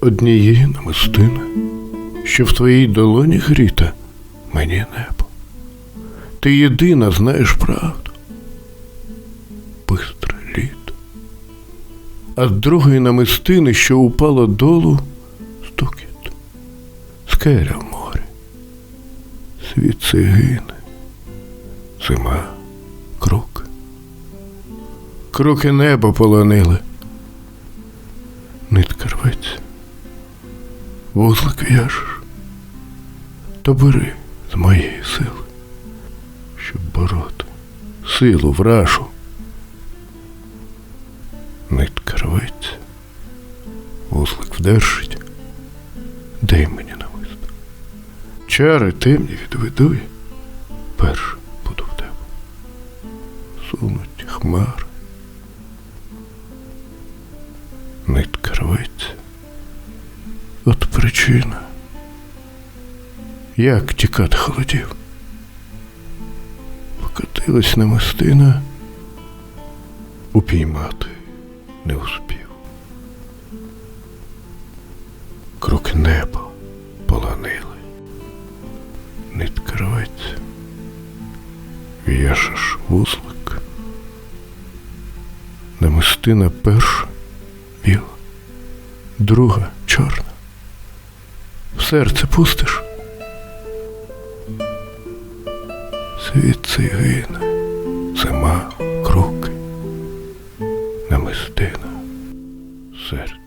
однієї намистини, що в твоїй долоні гріта мені небо. Ти єдина знаєш правду. Бистре літо. А з другої намистини, що упала долу, стукіт. Скеля в морі. Світ гине. Зима, круки. Круки небо полонили. Вузлик в'яжеш. То бери з моєї сили, щоб бороти силу врашу. Нитка рветься. Вузлик вдержить. Дай мені намисто. Чари темні відведу я. Перш буду в тебе. Сунуть хмари. Причина. Як тікати холодів? Покотилась намистина, упіймати не успів. Кроки неба полонили, нитка рветься, в'яжеш вузлик, намистина перша біла, друга чорна серце пустиш? Звідси гине, зима, кроки, намистина, серце.